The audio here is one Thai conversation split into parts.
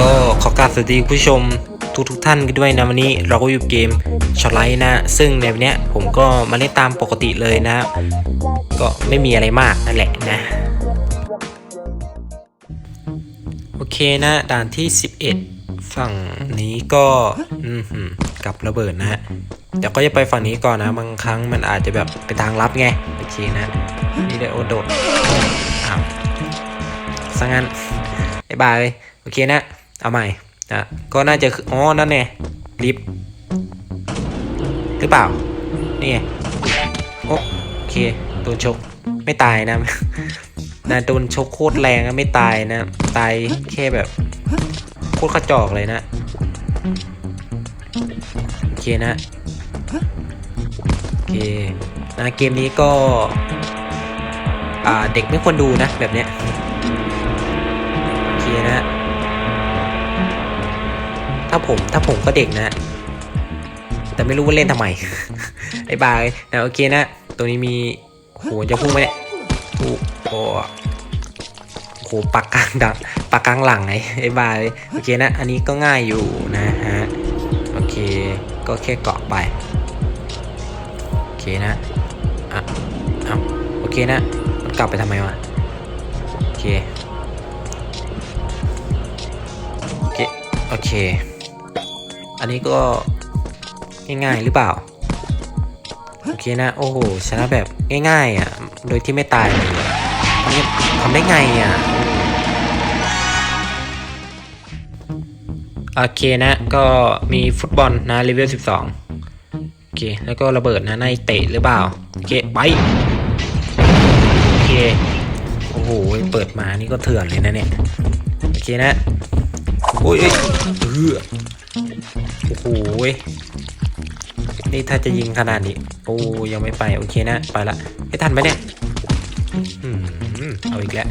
ก็ขอกราบสวัสดีผู้ชมทุกทุกท่านกันด้วยนะวันนี้เราก็อยู่เกมช็อตไลท์นะ ซึ่งในวันนี้ผมก็มาเล่นตามปกติเลยนะ ก็ไม่มีอะไรมากนั่นแหละนะ โอเคนะด่านที่ 11 ฝั่งนี้ก็กับระเบิดนะฮะเดี๋ยวก็จะไปฝั่งนี้ก่อนนะ บางครั้งมันอาจจะแบบเป็นทางลับไงโอเคนะนี่เดี๋ยโอโดดอ้าวสังงั้นบายบายโอเคนะ เอาใหม่นะก็น่าจะอ๋อนั่นไงลิฟต์หรือเปล่า นี่ไงโอเคโดนชกไม่ตายนะนะโดนชกโคตรแรงนะไม่ตายนะ ตายแค่แบบโคตรกระจอกเลยนะโอเคนะโอเคนะเกมนี้ก็อ่าเด็กไม่ควรดูนะแบบเนี้ยโอเคนะาผม ถ้าผมก็เด็กนะ แต่ไม่รู้ว่าเล่นทำไมไอ้บายนะโอเคนะ ตัวนี้มีโหจะพุ่งไหมเนี่ยโอ้โหโอ้โหปักกลางดังปักกลางหลังไงไอ้บายโอเคนะ อันนี้ก็ง่ายอยู่นะฮะโอเคก็แค่เกาะไปโอเคนะอะเอาโอเคนะมันกลับไปทำไมวะโอเคโอเคโอเค อันนี้ก็ง่ายๆหรือเปล่า โอเคนะ โอ้โห ชนะแบบง่ายๆอะ โดยที่ไม่ตายเลยทำได้ทำได้ไงอะ โอเคนะ ก็มีฟุตบอลนะเลเวล 12 โอเค แล้วก็ระเบิดนะในเตะหรือเปล่า โอเค ไป โอเค โอ้โห เปิดมานี่ก็เถื่อนเลยนะเนี่ย โอเคนะ โอ้ยเอ้ยเออ โอ้โหนี่ถ้าจะยิงขนาดนี้ โอ้ยังไม่ไป โอเคนะ ไปละไม่ทันไหมเนี่ยเอาอีกแล้ว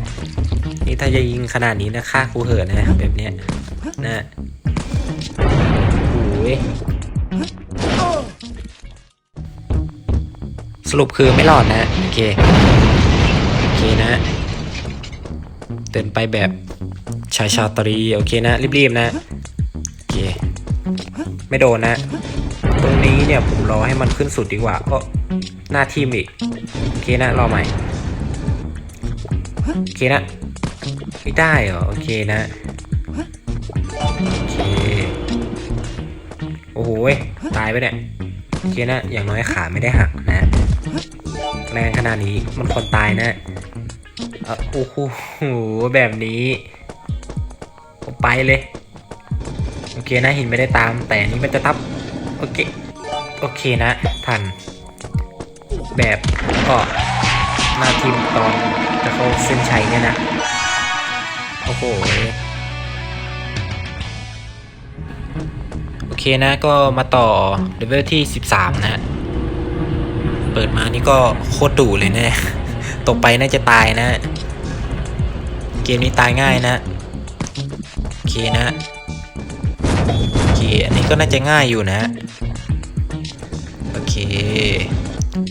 นี่ถ้าจะยิงขนาดนี้นะฆ่ากูเหอะนะแบบเนี้ยนะโอ้ยสรุปคือไม่รอดนะโอเคโอเคนะเดินไปแบบชายชาตรี โอเคนะ รีบๆนะ ไม่โดนนะ ตรงนี้เนี่ยผมรอให้มันขึ้นสุดดีกว่าก็หน้าทีมอีก โอเคนะ รอใหม่ โอเคนะไม่ได้เหรอ โอเคนะ โอเค โอ้โหตายไปเนี่ย โอเคนะ อย่างน้อยขาไม่ได้หักนะ แรงขนาดนี้มันคนตายนะเออโอ้โหแบบนี้ ผมไปเลย โอเคนะหินไม่ได้ตามแต่นี้มันจะทับ โอเค โอเคนะทัน แบบก็หน้าทีมตอนจะเข้าเส้นชัยเนี่ยนะ โอ้โหโอเคนะก็มาต่อเลเวลที่ 13 นะ เปิดมานี่ก็โคตรดุเลยนะตกไปน่าจะตายนะ เกมนี้ตายง่ายนะ โอเคนะ อเคอันนี้ก็น่าจะง่ายอยู่นะ โอเค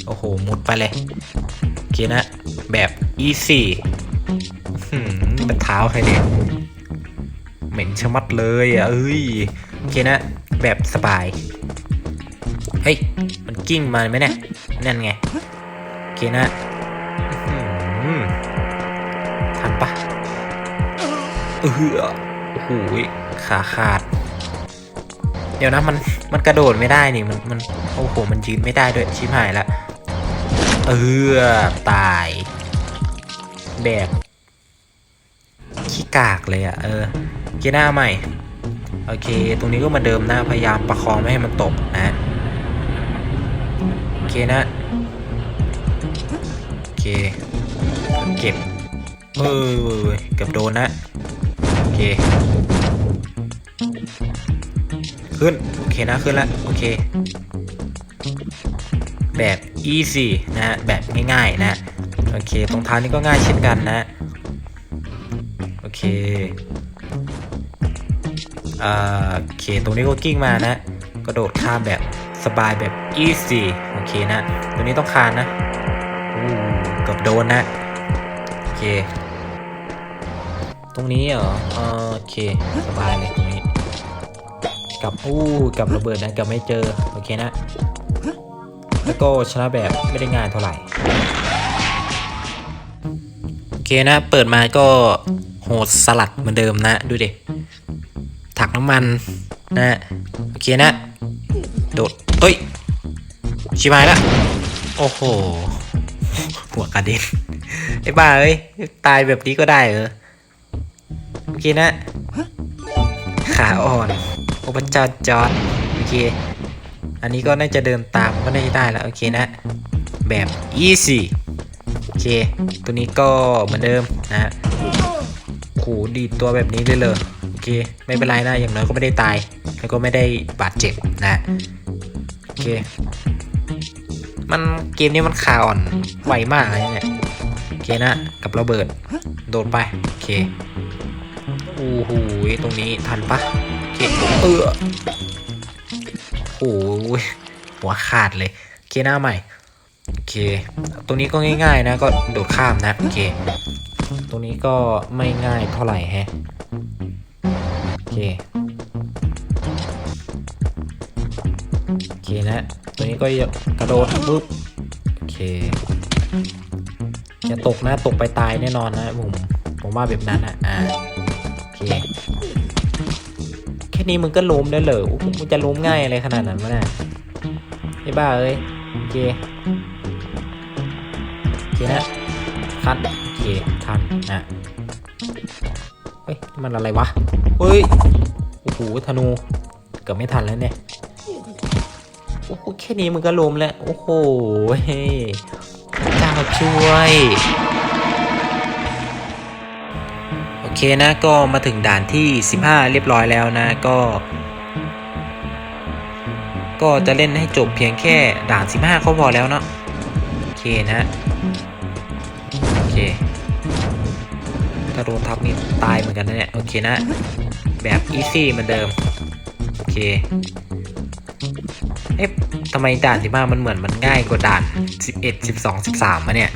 โอ้โห มุดไปเลย โอเคนะ แบบ easy หืมนี่มันเท้าใครเนี่ย เหม็นชะมัดเลยอะเอ้ย โอเคนะ แบบสบาย เฮ้ย มันกิ้งมาไหมเนี่ย นั่นไง โอเคนะอื้อหือทันปะเออโอ้โหขาขาด เดี๋ยวนะมันมันกระโดดไม่ได้นี่มันมันโอ้โหมันยืนไม่ได้ด้วยชิบหายละเออตาย แบบขี้กากเลยอะ่ะเออเกหน้าใหม่โอเค ตรงนี้ก็มาเดิมนะพยายามประคองไม่ให้มันตกนะโอเคนะโอเคเก็บเออเกือบโดนนะโอเค ขึ้น โอเคนะ ขึ้นแล้วโอเค แบบ easy นะฮะ แบบง่ายๆนะโอเค ตรงทางนี้ก็ง่ายเช่นกันนะ โอเคอ่าโอเค ตรงนี้ก็กิ้งมานะ กระโดดข้ามแบบสบายแบบ easy โอเคนะ ตัวนี้ต้องคานนะอู้เกือบโดนนะ โอเค ตรงนี้เหรอโอเค สบายเลยตรงนี้ กับอู้กับระเบิดนะกับไม่เจอโอเคนะ แล้วก็ชนะแบบไม่ได้ง่ายเท่าไหร่โอเคนะ เปิดมาก็โหดสลัดเหมือนเดิมนะดูดิถักน้ำมันนะโอเคนะ โดดเอ้ยชิบหายละโอ้โหหัวกระเด็นไอ้บ้าเอ้ยตายแบบนี้ก็ได้เหรอโอเคนะ ขาอ่อน โอ้พระเจ้าจอร์ดโอเค อันนี้ก็น่าจะเดินตามก็น่าจะได้แล้วโอเคนะ แบบ easy โอเค ตัวนี้ก็เหมือนเดิมนะฮะโหดีตัวแบบนี้เลยเลยโอเค ไม่เป็นไรนะ อย่างน้อยก็ไม่ได้ตาย แล้วก็ไม่ได้บาดเจ็บนะโอเค มันเกมนี้มันขาอ่อนไวมากเลยเนี่ยโอเคนะ กับระเบิด โดนไป โอเค โอ้โหตรงนี้ทันปะ เคเออโอ้โหหัวขาดเลยโอเคหน้าใหม่โอเค ตรงนี้ก็ง่ายๆนะก็โดดข้ามนะโอเค ตรงนี้ก็ไม่ง่ายเท่าไหร่แฮะโอเคโอเคนะตัวนี้ก็กระโดดปุ๊บโอเคจะตกนะตกไปตายแน่นอนนะผมผมว่าแบบนั้นอะอ่าโอเค นี้มึงก็ล้มได้เลยโอ้โหมึงจะล้มง่ายอะไรขนาดนั้นวะเนี่ยไอ้บ้าเอ้ยโอเคโอเคนะคัดโอเคทันนะเฮ้ยมันอะไรวะเฮ้ยโอ้โหธนูเกือบไม่ทันแล้วเนี่ยโอ้โหแค่นี้มึงก็ล้มแล้วโอ้โหเฮ้ยเจ้าช่วย เคนะก็มาถึงด่านที่ 15 เรียบร้อยแล้วนะก็ ก็จะเล่นให้จบเพียงแค่ด่าน 15 ก็พอแล้วเนาะโอเคนะโอเคถ้าโดนทับนี่ตายเหมือนกันนะเนี่ยโอเคนะ แบบอีซี่เหมือนเดิมโอเคเอ๊ะทำไมด่าน15มันเหมือนมันง่ายกว่าด่าน 11 12 13มะเนี่ย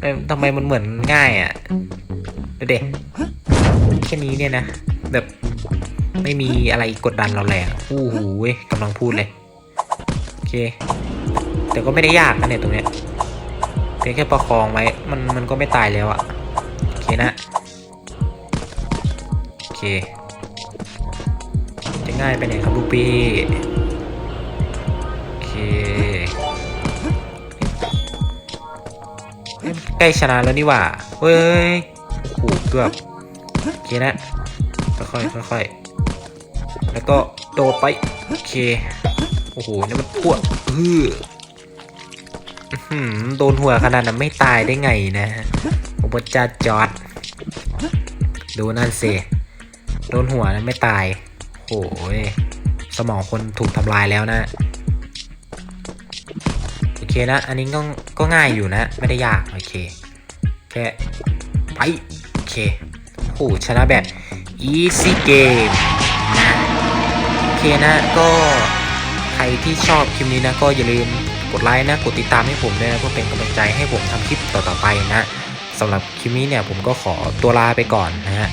เอ้ยทำไมมันเหมือนง่ายอะ่ะ ดูเด็แค่นี้เนี่ยนะ แบบไม่มีอะไรกดดันเราแรงอู้หูเว้ยกำลังพูดเลย โอเค แต่ก็ไม่ได้ยากนะเนี่ยตรงเนี้ยเพียงแค่ประคองไว้ มันมันก็ไม่ตายแล้วอะ่ะโอเคนะ โอเค จะง่ายไปไหนครับลูกพี่ โอเคใกล้ชนะแล้วนี่ว่า เฮ้ย โอ้โหเกือบโอเคนะค่อยๆค่อยๆแล้วก็โดดไปโอเคโอ้โหนี่มันพวกเออโดนหัวขนาดนั้นไม่ตายได้ไงนะโอ้พระเจ้าจอด ดูนั่นสิโดนหัวนะไม่ตายโอ้ยสมองคนถูกทำลายแล้วนะโอเคนะอันนี้ก็ก็ง่ายอยู่นะ ไม่ได้ยาก โอเค แค่ไป โอเคผู้ชนะแบบ easy game นะโอเคนะก็ใครที่ชอบคลิปนี้นะก็อย่าลืมกดไลค์นะ กดติดตามให้ผมด้วยนะเพื่อเป็นกำลังใจให้ผมทำคลิปต่อๆไปนะสำหรับคลิปนี้เนี่ยผมก็ขอตัวลาไปก่อนนะฮะ